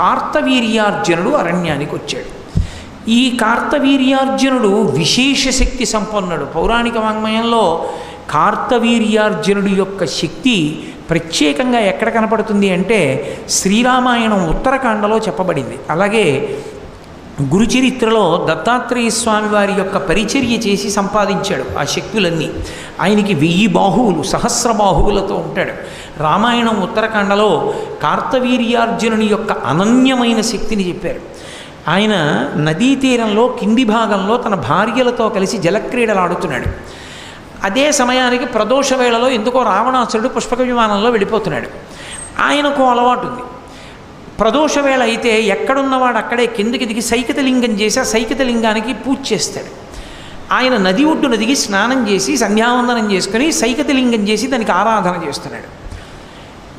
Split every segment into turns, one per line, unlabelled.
కార్తవీర్యార్జునుడు అరణ్యానికి వచ్చాడు. ఈ కార్తవీర్యార్జునుడు విశేష శక్తి సంపన్నుడు. పౌరాణిక వాంగ్మయంలో కార్తవీర్యార్జునుడి యొక్క శక్తి ప్రత్యేకంగా ఎక్కడ కనపడుతుంది అంటే శ్రీరామాయణం ఉత్తరకాండలో చెప్పబడింది. అలాగే గురుచరిత్రలో దత్తాత్రేయ స్వామి వారి యొక్క పరిచర్య చేసి సంపాదించాడు ఆ శక్తులన్నీ. ఆయనకి వెయ్యి బాహువులు సహస్ర బాహువులతో ఉంటాడు. రామాయణం ఉత్తరకాండలో కార్తవీర్యార్జునుని యొక్క అనన్యమైన శక్తిని చెప్పారు. ఆయన నదీ తీరంలో కింది భాగంలో తన భార్యలతో కలిసి జలక్రీడలు ఆడుతున్నాడు. అదే సమయానికి ప్రదోష వేళలో ఎందుకో రావణాసురుడు పుష్పక విమానంలో వెళ్ళిపోతున్నాడు. ఆయనకు అలవాటు ఉంది. ప్రదోష వేళ అయితే ఎక్కడున్నవాడు అక్కడే కిందకి దిగి సైకతలింగం చేసి ఆ సైకితలింగానికి పూజ చేస్తాడు. ఆయన నది ఒడ్డున దిగి స్నానం చేసి సంధ్యావందనం చేసుకుని సైకతలింగం చేసి దానికి ఆరాధన చేస్తున్నాడు.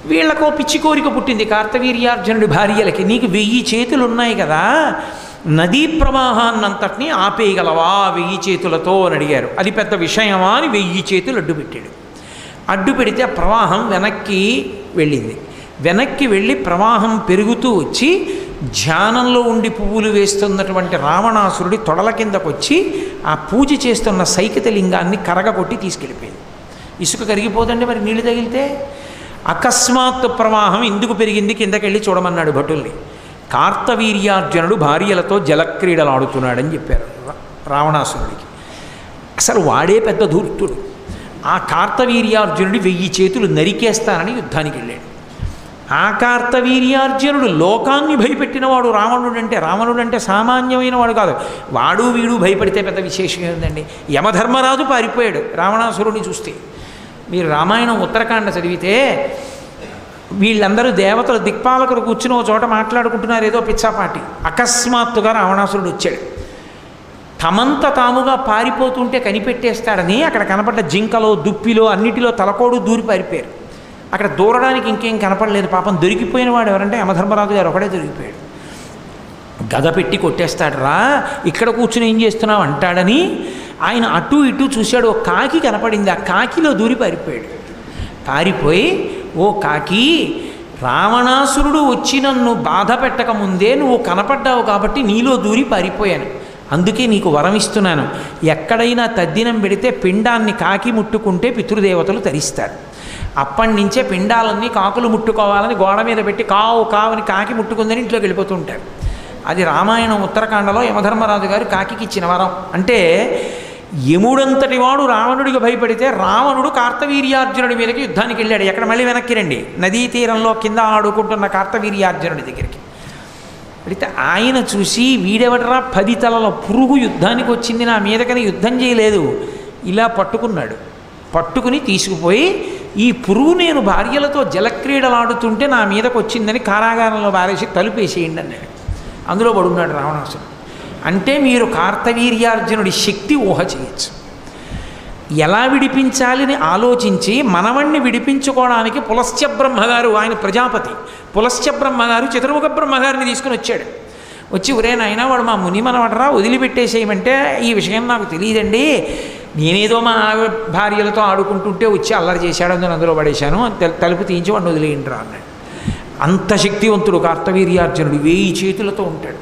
వీళ్ళకో పిచ్చి కోరిక పుట్టింది కార్తవీర్యార్జునుడి భార్యలకి. నీకు వెయ్యి చేతులు ఉన్నాయి కదా. నదీ ప్రవాహాన్నంతటినీ ఆపేయగలవా వెయ్యి చేతులతో అని అడిగారు. అది పెద్ద విషయమా అని వెయ్యి చేతులు అడ్డు పెట్టాడు. అడ్డు పెడితే ఆ ప్రవాహం వెనక్కి వెళ్ళింది. వెనక్కి వెళ్ళి ప్రవాహం పెరుగుతూ వచ్చి ధ్యానంలో ఉండి పువ్వులు వేస్తున్నటువంటి రావణాసురుడి తొడల కిందకు వచ్చి ఆ పూజ చేస్తున్న సైకిత లింగాన్ని కరగకొట్టి తీసుకెళ్ళిపోయింది. ఇసుక కరిగిపోదండి మరి నీళ్ళు తగిలితే? అకస్మాత్తు ప్రవాహం ఎందుకు పెరిగింది కిందకెళ్ళి చూడమన్నాడు భటుల్ని. కార్తవీర్యార్జునుడు భార్యలతో జలక్రీడలు ఆడుతున్నాడని చెప్పారు రావణాసురుడికి. అసలు వాడే పెద్ద ధూర్తుడు. ఆ కార్తవీర్యార్జునుడి వెయ్యి చేతులు నరికేస్తానని యుద్ధానికి వెళ్ళాడు. ఆ కార్తవీర్యార్జునుడు లోకాన్ని భయపెట్టినవాడు రావణుడు అంటే రావణుడు అంటే సామాన్యమైన వాడు కాదు. వాడు వీడు భయపడితే పెద్ద విశేషం ఏంటండి యమధర్మరాజు పారిపోయాడు రావణాసురుడిని చూస్తే. మీరు రామాయణం ఉత్తరాఖండ చదివితే వీళ్ళందరూ దేవతలు దిక్పాలకులు కూర్చుని ఒక చోట మాట్లాడుకుంటున్నారు ఏదో పిచ్చాపాటి. అకస్మాత్తుగా రావణాసురుడు వచ్చాడు. తమంత తాముగా పారిపోతుంటే కనిపెట్టేస్తాడని అక్కడ కనపడ్డ జింకలో దుప్పిలో అన్నిటిలో తలకోడు దూరి పారిపోయారు. అక్కడ దూరడానికి ఇంకేం కనపడలేదు. పాపం దొరికిపోయిన వాడు ఎవరంటే యమధర్మరాజు గారు. ఒకడే దొరికిపోయాడు. గద పెట్టి కొట్టేస్తాడు రా ఇక్కడ కూర్చుని ఏం చేస్తున్నావు అంటాడని ఆయన అటు ఇటు చూశాడు ఓ కాకి కనపడింది ఆ కాకిలో దూరి పారిపోయాడు. పారిపోయి ఓ కాకి రావణాసురుడు వచ్చి నన్ను బాధ పెట్టకముందే నువ్వు కనపడ్డావు కాబట్టి నీలో దూరి పారిపోయాను. అందుకే నీకు వరం ఇస్తున్నాను. ఎక్కడైనా తద్దినం పెడితే పిండాన్ని కాకి ముట్టుకుంటే పితృదేవతలు తరిస్తారు. అప్పటి నుంచే పిండాలన్నీ కాకులు ముట్టుకోవాలని గోడ మీద పెట్టి కావు కావని కాకి ముట్టుకుందని ఇంట్లోకి వెళ్ళిపోతూ ఉంటారు. అది రామాయణం ఉత్తరాఖండలో యమధర్మరాజు గారు కాకికి ఇచ్చిన వరం. అంటే యముడంతటి వాడు రావణుడికి భయపడితే రావణుడు కార్తవీర్యార్జునుడి మీదకి యుద్ధానికి వెళ్ళాడు. ఎక్కడ మళ్ళీ వెనక్కి రండి. నదీ తీరంలో కింద ఆడుకుంటున్న కార్తవీర్యార్జునుడి దగ్గరికి. అయితే ఆయన చూసి వీడెవడరా పది తలల పురుగు యుద్ధానికి వచ్చింది నా మీదకని యుద్ధం చేయలేదు. ఇలా పట్టుకున్నాడు. పట్టుకుని తీసుకుపోయి ఈ పురుగు నేను భార్యలతో జలక్రీడలాడుతుంటే నా మీదకు వచ్చిందని కారాగారంలో వారేసి తలుపేసేయండి అన్నాడు. అందులో పడున్నాడు రావణాసురుడు అంటే మీరు కార్తవీర్యార్జునుడి శక్తి ఊహ చేయొచ్చు. ఎలా విడిపించాలని ఆలోచించి మనవణ్ణి విడిపించుకోవడానికి పులశ్చ బ్రహ్మగారు ఆయన ప్రజాపతి పులశ్చ బ్రహ్మగారు చతుర్ముఖ బ్రహ్మగారిని తీసుకుని వచ్చాడు. వచ్చి ఒరే వాడు మా ముని మనవడరా వదిలిపెట్టేసేయమంటే ఈ విషయం నాకు తెలియదండి. నేనేదో మా భార్యలతో ఆడుకుంటుంటే వచ్చి అల్లరి చేశాడు అని అందులో పడేశాను తలుపు తీయించి వాడిని వదిలేయండిరా అన్నాడు. అంత శక్తివంతుడు కార్తవీర్యార్జునుడు వేయి చేతులతో ఉంటాడు.